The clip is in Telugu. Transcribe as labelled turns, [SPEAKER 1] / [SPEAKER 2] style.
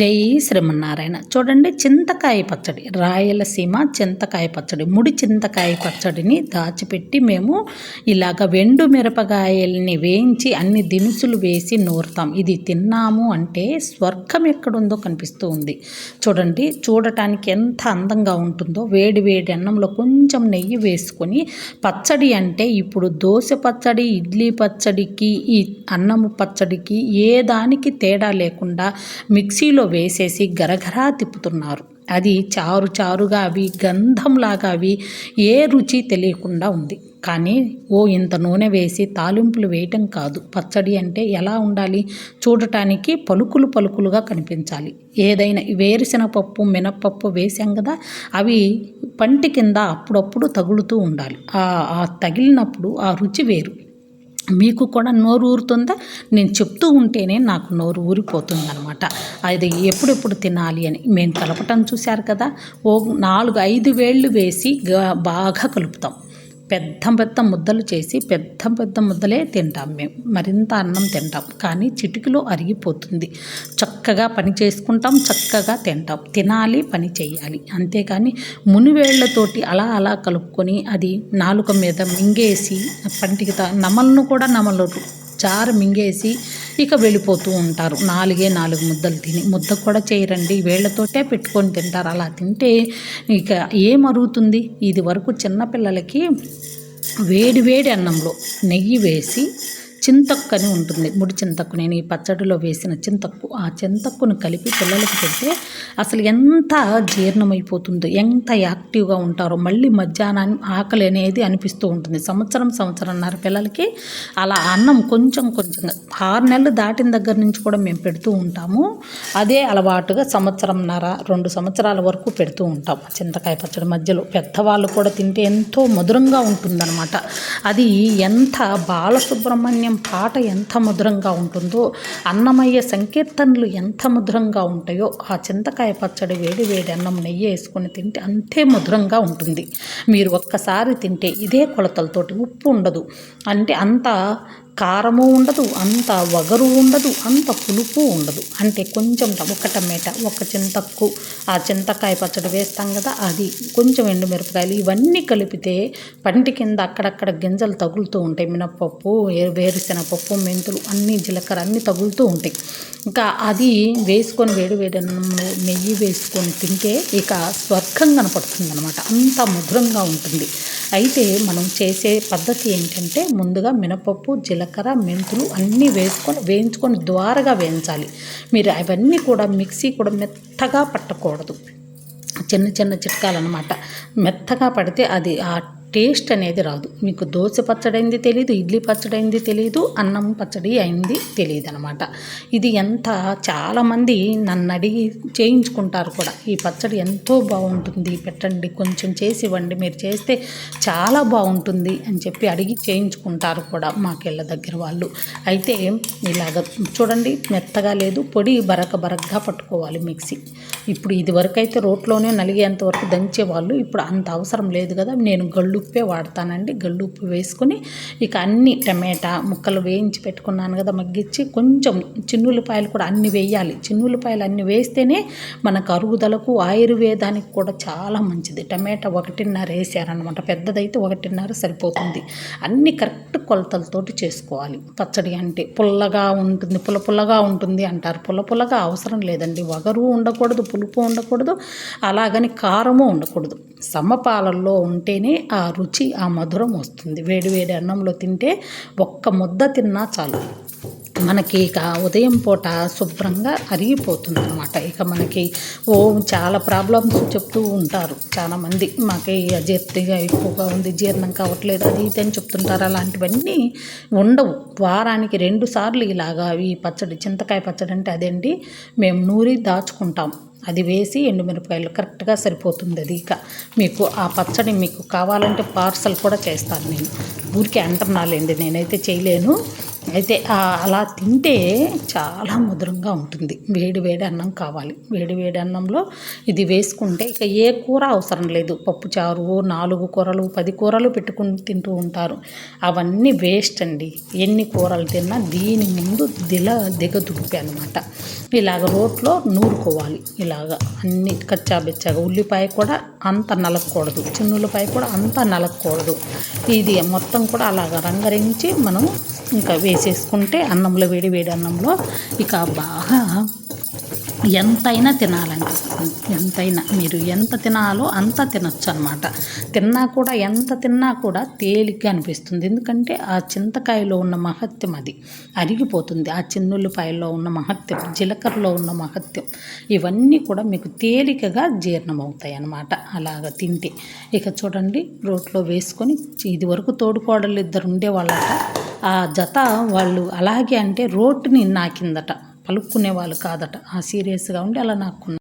[SPEAKER 1] జై శ్రీమన్నారాయణ. చూడండి చింతకాయ పచ్చడి రాయలసీమ చింతకాయ పచ్చడి ముడి చింతకాయ పచ్చడిని దాచిపెట్టి మేము ఇలాగ వెండు మిరపకాయల్ని వేయించి అన్ని దినుసులు వేసి నూరుతాం. ఇది తిన్నాము అంటే స్వర్గం ఎక్కడుందో కనిపిస్తూ ఉంది. చూడండి చూడటానికి ఎంత అందంగా ఉంటుందో. వేడి వేడి అన్నంలో కొంచెం నెయ్యి వేసుకొని పచ్చడి అంటే ఇప్పుడు దోశ పచ్చడి ఇడ్లీ పచ్చడికి ఈ అన్నము పచ్చడికి ఏ దానికి తేడా లేకుండా మిక్సీలో వేసేసి గరగరా తిప్పుతున్నారు. అది చారు చారుగా అవి గంధంలాగా అవి ఏ రుచి తెలియకుండా ఉంది. కానీ ఓ ఇంత నూనె వేసి తాలింపులు వేయటం కాదు. పచ్చడి అంటే ఎలా ఉండాలి? చూడటానికి పలుకులు పలుకులుగా కనిపించాలి. ఏదైనా వేరుశనగపప్పు మినప్పప్పు వేసాం కదా అవి పంటి కింద అప్పుడప్పుడు తగులుతూ ఉండాలి. ఆ తగిలినప్పుడు ఆ రుచి వేరు. మీకు కూడా నోరు ఊరుతుందా? నేను చెప్తూ ఉంటేనే నాకు నోరు ఊరిపోతుందనమాట అది ఎప్పుడెప్పుడు తినాలి అని. మేము కలపటం చూశారు కదా? ఓ నాలుగు ఐదు వేళ్ళు వేసి బాగా కలుపుతాం. పెద్ద పెద్ద ముద్దలు చేసి పెద్ద పెద్ద ముద్దలే తింటాం మేము. మరింత అన్నం తింటాం. కానీ చిటికలో అరిగిపోతుంది. చక్కగా పని చేసుకుంటాం చక్కగా తింటాం. తినాలి పని చేయాలి అంతేకాని మునివేళ్ళతోటి అలా అలా కలుపుకొని అది నాలుక మీద మింగేసి పంటికి తా- నమలను కూడా నమలరు. జారు మింగేసి ఇక వెళ్ళిపోతూ ఉంటారు. నాలుగే నాలుగు ముద్దలు తిని ముద్ద కూడా చేయరండి. వేళ్ళతోటే పెట్టుకొని తింటారు. అలా తింటే ఇక ఏం అరుగుతుంది? ఇది వరకు చిన్నపిల్లలకి వేడి వేడి అన్నంలో నెయ్యి వేసి చింతక్కు అని ఉంటుంది. ముడి చింతక్కు. నేను ఈ పచ్చడిలో వేసిన చింతక్కు. ఆ చింతక్కును కలిపి పిల్లలకి పెడితే అసలు ఎంత జీర్ణమైపోతుందో ఎంత యాక్టివ్గా ఉంటారో మళ్ళీ మధ్యాహ్నం ఆకలి అనేది అనిపిస్తూ ఉంటుంది. సంవత్సరం సంవత్సరంన్నర పిల్లలకి అలా అన్నం కొంచెం కొంచెంగా ఆరు నెలలు దాటిన దగ్గర నుంచి కూడా మేము పెడుతూ ఉంటాము. అదే అలవాటుగా సంవత్సరంన్నర రెండు సంవత్సరాల వరకు పెడుతూ ఉంటాం. చింతకాయ పచ్చడి మధ్యలో పెద్దవాళ్ళు కూడా తింటే ఎంతో మధురంగా ఉంటుందన్నమాట. అది ఎంత బాలసుబ్రహ్మణ్యం పాట ఎంత మధురంగా ఉంటుందో అన్నమయ్య సంకీర్తనలు ఎంత మధురంగా ఉంటాయో ఆ చింతకాయ పచ్చడి వేడి వేడి అన్నం నెయ్యి వేసుకొని తింటే అంతే మధురంగా ఉంటుంది. మీరు ఒక్కసారి తింటే ఇదే కొలతలతోటి ఉప్పు ఉండదు. అంటే అంత కారము ఉండదు అంత వగరు ఉండదు అంత పులుపు ఉండదు. అంటే కొంచెం ట- ఒక టమాటా ఒక చింతక్కు ఆ చింతకాయ పచ్చడి వేస్తాం కదా అది కొంచెం ఎండుమిరపకాయలు ఇవన్నీ కలిపితే పంటి కింద అక్కడక్కడ గింజలు తగులుతూ ఉంటాయి. మినపప్పు ఏ- వేరుశెనగపప్పు మెంతులు అన్నీ జీలకర్ర అన్నీ తగులుతూ ఉంటాయి. ఇంకా అది వేసుకొని వేడి వేడి అన్నంలో నెయ్యి వేసుకొని తింటే ఇక స్వర్గం కనపడుతుంది అనమాట అంత మధురంగా ఉంటుంది. అయితే మనం చేసే పద్ధతి ఏంటంటే ముందుగా మినపప్పు జీలకర్ర మెంతులు అన్నీ వేసుకొని వేయించుకొని ద్వారగా వేయించాలి. మీరు అవన్నీ కూడా మిక్సీ కూడా మెత్తగా పట్టకూడదు. చిన్న చిన్న చిట్కాలు అనమాట మెత్తగా పడితే అది ఆ టేస్ట్ అనేది రాదు. మీకు దోశ పచ్చడి అయింది తెలియదు ఇడ్లీ పచ్చడి అయింది తెలియదు అన్నం పచ్చడి అయింది తెలియదు అనమాట ఇది ఎంత చాలామంది నన్ను అడిగి చేయించుకుంటారు కూడా. ఈ పచ్చడి ఎంతో బాగుంటుంది పెట్టండి కొంచెం చేసి ఇవ్వండి మీరు చేస్తే చాలా బాగుంటుంది అని చెప్పి అడిగి చేయించుకుంటారు కూడా మాకెళ్ళ దగ్గర వాళ్ళు. అయితే ఇలాగ చూడండి మెత్తగా లేదు పొడి బరక బరకగా పట్టుకోవాలి మిక్సీ. ఇప్పుడు ఇది వరకు అయితే రోట్లోనే నలిగేంత వరకు దంచేవాళ్ళు ఇప్పుడు అంత అవసరం లేదు కదా. నేను గళ్ళుప్పే వాడతానండి. గళ్ళుప్పు వేసుకొని ఇక అన్ని టమాటా ముక్కలు వేయించి పెట్టుకున్నాను కదా మగ్గించి కొంచెం చిన్నులపాయలు కూడా అన్ని వేయాలి. చిన్నులపాయలు అన్ని వేస్తేనే మనకు అరుగుదలకు ఆయుర్వేదానికి కూడా చాలా మంచిది. టమాటా ఒకటిన్నర వేసారనమాట పెద్దదైతే ఒకటిన్నర సరిపోతుంది. అన్ని కరెక్ట్ కొలతలతోటి చేసుకోవాలి. పచ్చడి అంటే పుల్లగా ఉంటుంది. పుల్ల పుల్లగా ఉంటుంది అంటారు. పుల్ల పుల్లగా అవసరం లేదండి. వగరు ఉండకూడదు. పులుపు ఉండకూడదు అలాగని కారము ఉండకూడదు. సమపాలల్లో ఉంటేనే ఆ రుచి ఆ మధురం వస్తుంది. వేడి వేడి అన్నంలో తింటే ఒక్క ముద్ద తిన్నా చాలు. మనకి ఇక ఉదయం పూట శుభ్రంగా అరిగిపోతుంది అనమాట ఇక మనకి ఓ చాలా ప్రాబ్లమ్స్ చెప్తూ ఉంటారు చాలామంది మాకు అజీర్తిగా ఎక్కువగా ఉంది జీర్ణం కావట్లేదు అది ఇది అని చెప్తుంటారు. అలాంటివన్నీ ఉండవు. వారానికి రెండు సార్లు ఇలాగా ఈ పచ్చడి చింతకాయ పచ్చడి అంటే అదేంటి? మేము నూరి దాచుకుంటాం. అది వేసి ఎండుమిరపకాయలు కరెక్ట్గా సరిపోతుంది అది ఇక. మీకు ఆ పచ్చడి మీకు కావాలంటే పార్సల్ కూడా చేస్తాను నేను. ఊరికే అంటున్నాలేండి నేనైతే చేయలేను. అయితే అలా తింటే చాలా మధురంగా ఉంటుంది. వేడి వేడి అన్నం కావాలి. వేడి వేడి అన్నంలో ఇది వేసుకుంటే ఇక ఏ కూర అవసరం లేదు. పప్పు చారు నాలుగు కూరలు పది కూరలు పెట్టుకుని తింటూ ఉంటారు. అవన్నీ వేస్ట్ అండి. ఎన్ని కూరలు తిన్నా దీని ముందు దిల దిగదుడిపి అనమాట ఇలాగ రోట్లో నూరుకోవాలి. ఇలాగ అన్ని కచ్చాబెచ్చాగా. ఉల్లిపాయ కూడా అంత నలకూడదు చిన్నులపాయ కూడా అంత నలకూడదు ఇది మొత్తం మొత్తం కూడా అలాగ రంగరించి మనం ఇంకా వేసేసుకుంటే అన్నంలో వేడి వేడి అన్నంలో ఇక బాగా ఎంతైనా తినాలనిపిస్తుంది ఎంతైనా మీరు ఎంత తినాలో అంత తినచ్చు అనమాట తిన్నా కూడా ఎంత తిన్నా కూడా తేలిగ్గా అనిపిస్తుంది. ఎందుకంటే ఆ చింతకాయలో ఉన్న మహత్యం అది. అరిగిపోతుంది. ఆ చిన్నుల్లిపాయలో ఉన్న మహత్యం జీలకర్రలో ఉన్న మహత్యం ఇవన్నీ కూడా మీకు తేలికగా జీర్ణమవుతాయి అన్నమాట అలాగ తింటే. ఇక చూడండి రోట్లో వేసుకొని ఇది వరకు తోడుకోడలు ఇద్దరు ఉండేవాళ్ళట. ఆ జత వాళ్ళు అలాగే అంటే రోడ్డుని నాకిందట. పలుక్కునే వాళ్ళు కాదట. ఆ సీరియస్గా ఉండి అలా నాకున్నారు